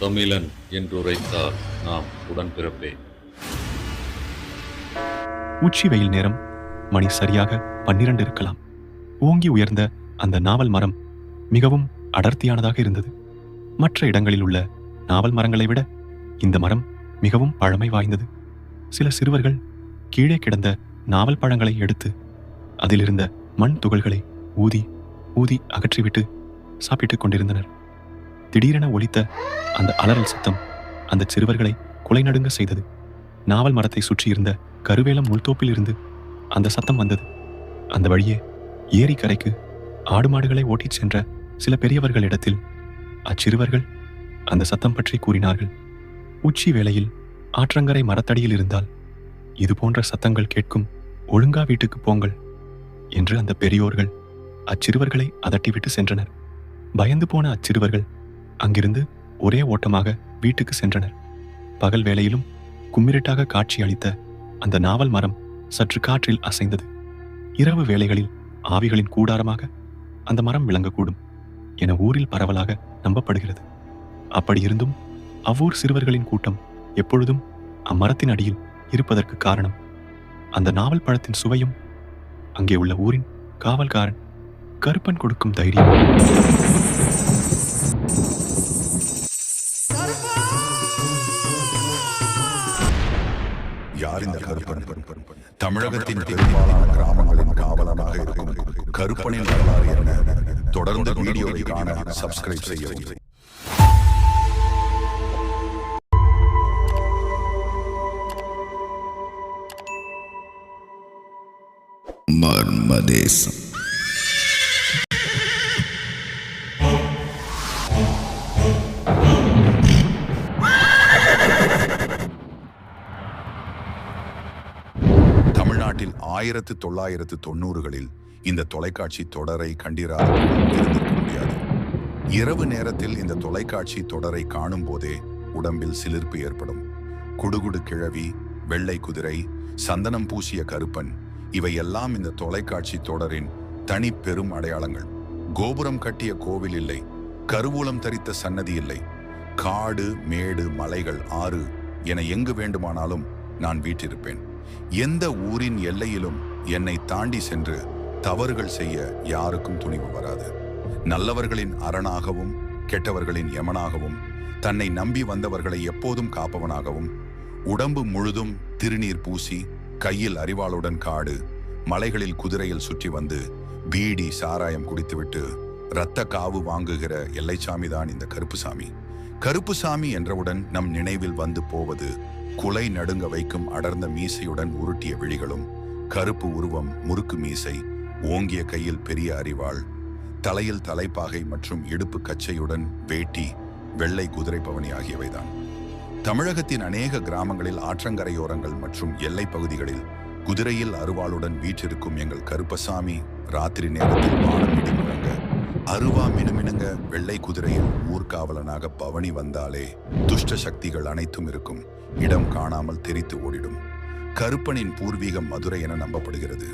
தமிழன் என்றுரைத்தால் நாம் உடன்பிறப்பே. உச்சி வெயில் நேரம். மணி சரியாக பன்னிரண்டு இருக்கலாம். ஓங்கி உயர்ந்த அந்த நாவல் மரம் மிகவும் அடர்த்தியானதாக இருந்தது. மற்ற இடங்களில் உள்ள நாவல் மரங்களை விட இந்த மரம் மிகவும் பழமை வாய்ந்தது. சில சிறுவர்கள் கீழே கிடந்த நாவல் பழங்களை எடுத்து அதிலிருந்த மண் துகள்களை ஊதி ஊதி அகற்றிவிட்டு சாப்பிட்டுக் கொண்டிருந்தனர். திடீரென ஒலித்த அந்த அலறல் சத்தம் அந்த சிறுவர்களை குலை நடுங்க செய்தது. நாவல் மரத்தை சுற்றியிருந்த கருவேலம் முள்தோப்பில் இருந்து அந்த சத்தம் வந்தது. அந்த வழியே ஏரி கரைக்கு ஆடு மாடுகளை ஓட்டிச் சென்ற சில பெரியவர்களிடத்தில் அச்சிறுவர்கள் அந்த சத்தம் பற்றி கூறினார்கள். உச்சி வேளையில் ஆற்றங்கரை மரத்தடியில் இருந்தால் இது போன்ற சத்தங்கள் கேட்கும் ஒழுங்கா வீட்டுக்கு போங்கள் என்று அந்த பெரியோர்கள் அச்சிறுவர்களை அதட்டிவிட்டு சென்றனர். பயந்து போன அச்சிறுவர்கள் அங்கிருந்து ஒரே ஓட்டமாக வீட்டுக்கு சென்றனர். பகல் வேளையிலும் கும்மிரட்டாக காட்சி அளித்த அந்த நாவல் மரம் சற்று காற்றில் அசைந்தது. இரவு வேளைகளில் ஆவிகளின் கூடாரமாக அந்த மரம் விளங்கக்கூடும் என ஊரில் பரவலாக நம்பப்படுகிறது. அப்படியிருந்தும் அவ்வூர் சிறுவர்களின் கூட்டம் எப்பொழுதும் அம்மரத்தின் அடியில் இருப்பதற்கு காரணம் அந்த நாவல் பழத்தின் சுவையும் அங்கே உள்ள ஊரின் காவல்காரன் கருப்பன் கொடுக்கும் தைரியம். யார் இந்த கருப்பன்? தமிழகத்தின் பெரும்பாலான கிராமங்களின் காவலனாக இருக்கும் கருப்பனின் வரலாறு என்ன? தொடர்ந்து வீடியோவை காண சப்ஸ்கிரைப் செய்யவும் மர்மதேசம் ஆயிரத்து தொள்ளாயிரத்து தொண்ணூறுகளில் இந்த தொலைக்காட்சி தொடரை கண்டிராத இருந்திருக்க முடியாது. இரவு நேரத்தில் இந்த தொலைக்காட்சி தொடரை காணும் போதே உடம்பில் சிலிர்ப்பு ஏற்படும். குடுகுடு கிழவி வெள்ளை குதிரை சந்தனம் பூசிய கருப்பன் இவையெல்லாம் இந்த தொலைக்காட்சி தொடரின் தனி பெரும் அடையாளங்கள். கோபுரம் கட்டிய கோவில் இல்லை கருவூலம் தரித்த சன்னதி இல்லை. காடு மேடு மலைகள் ஆறு என எங்கு வேண்டுமானாலும் நான் வீற்றிருப்பேன் எந்த ஊரின் எல்லையிலும் என்னை தாண்டி சென்று தவறுகள் செய்ய யாருக்கும் துணிவு வராது. நல்லவர்களின் அரணாகவும் கெட்டவர்களின் யமனாகவும் தன்னை நம்பி வந்தவர்களை எப்போதும் காப்பவனாகவும் உடம்பு முழுதும் திருநீர் பூசி கையில் அறிவாளுடன் காடு மலைகளில் குதிரையில் சுற்றி வந்து பீடி சாராயம் குடித்துவிட்டு இரத்த காவு வாங்குகிற எல்லைச்சாமி தான் இந்த கருப்புசாமி. கருப்புசாமி என்றவுடன் நம் நினைவில் வந்து போவது குலை நடுங்க வைக்கும் அடர்ந்த மீசையுடன் உருட்டிய விழிகளும் கருப்பு உருவம் முறுக்கு மீசை ஓங்கிய கையில் பெரிய அறிவாள் தலையில் தலைப்பாகை மற்றும் இடுப்பு கச்சையுடன் வேட்டி வெள்ளை குதிரை பவனி ஆகியவைதான். தமிழகத்தின் அநேக கிராமங்களில் ஆற்றங்கரையோரங்கள் மற்றும் எல்லைப் பகுதிகளில் குதிரையில் அருவாளுடன் வீற்றிருக்கும் எங்கள் கருப்பசாமி ராத்திரி நேரத்தில் வானம் இடி முழங்க அருவா மினுமினுங்க வெள்ளை குதிரையில் ஊர்காவலனாக பவனி வந்தாலே துஷ்ட சக்திகள் அனைத்தும் இருக்கும். இடம் காணாமல் தெரித்து ஓடிடும். கருப்பனின் பூர்வீகம் மதுரை என நம்பப்படுகிறது.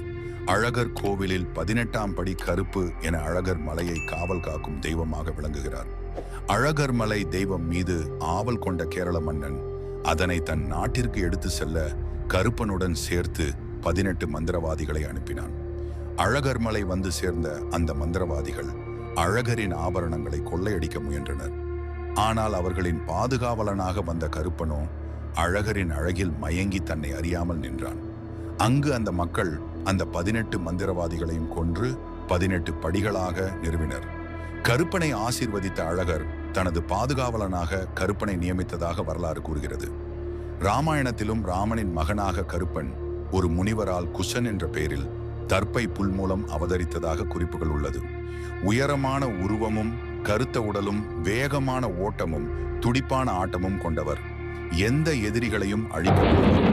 அழகர் கோவிலில் பதினெட்டாம் படி கருப்பு என அழகர் மலையை காவல் காக்கும் தெய்வமாக விளங்குகிறார். அழகர் மலை தெய்வம் மீது ஆவல் கொண்ட கேரள மன்னன் அதனை தன் நாட்டிற்கு எடுத்து செல்ல கருப்பனுடன் சேர்த்து பதினெட்டு மந்திரவாதிகளை அனுப்பினான். அழகர் மலை வந்து சேர்ந்த அந்த மந்திரவாதிகள் அழகரின் ஆபரணங்களை கொள்ளையடிக்க முயன்றனர். ஆனால் அவர்களின் பாதுகாவலனாக வந்த கருப்பனோ அழகரின் அழகில் மயங்கி தன்னை அறியாமல் நின்றான். அங்கு அந்த மக்கள் அந்த பதினெட்டு மந்திரவாதிகளையும் கொன்று பதினெட்டு படிகளாக நிறுவினர். கருப்பனை ஆசிர்வதித்த அழகர் தனது பாதுகாவலனாக கருப்பனை நியமித்ததாக வரலாறு கூறுகிறது. ராமாயணத்திலும் ராமனின் மகனாக கருப்பன் ஒரு முனிவரால் குஷன் என்ற பெயரில் தர்ப்பை புல் மூலம் அவதரித்ததாக குறிப்புகள் உள்ளது. உயரமான உருவமும் கருத்த உடலும் வேகமான ஓட்டமும் துடிப்பான ஆட்டமும் கொண்டவர். எந்த எதிரிகளையும் அழிக்கக்கூடியவர்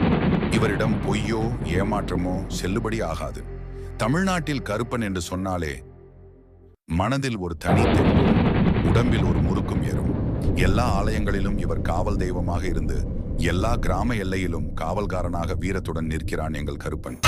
இவரிடம் பொய்யோ ஏமாற்றமோ செல்லுபடி ஆகாது. தமிழ்நாட்டில் கருப்பன் என்று சொன்னாலே மனதில் ஒரு தனி தெம்பும் உடம்பில் ஒரு முறுக்கும் ஏறும். எல்லா ஆலயங்களிலும் இவர் காவல் தெய்வமாக இருந்து எல்லா கிராம எல்லையிலும் காவல்காரனாக வீரத்துடன் நிற்கிறான் எங்கள் கருப்பன்.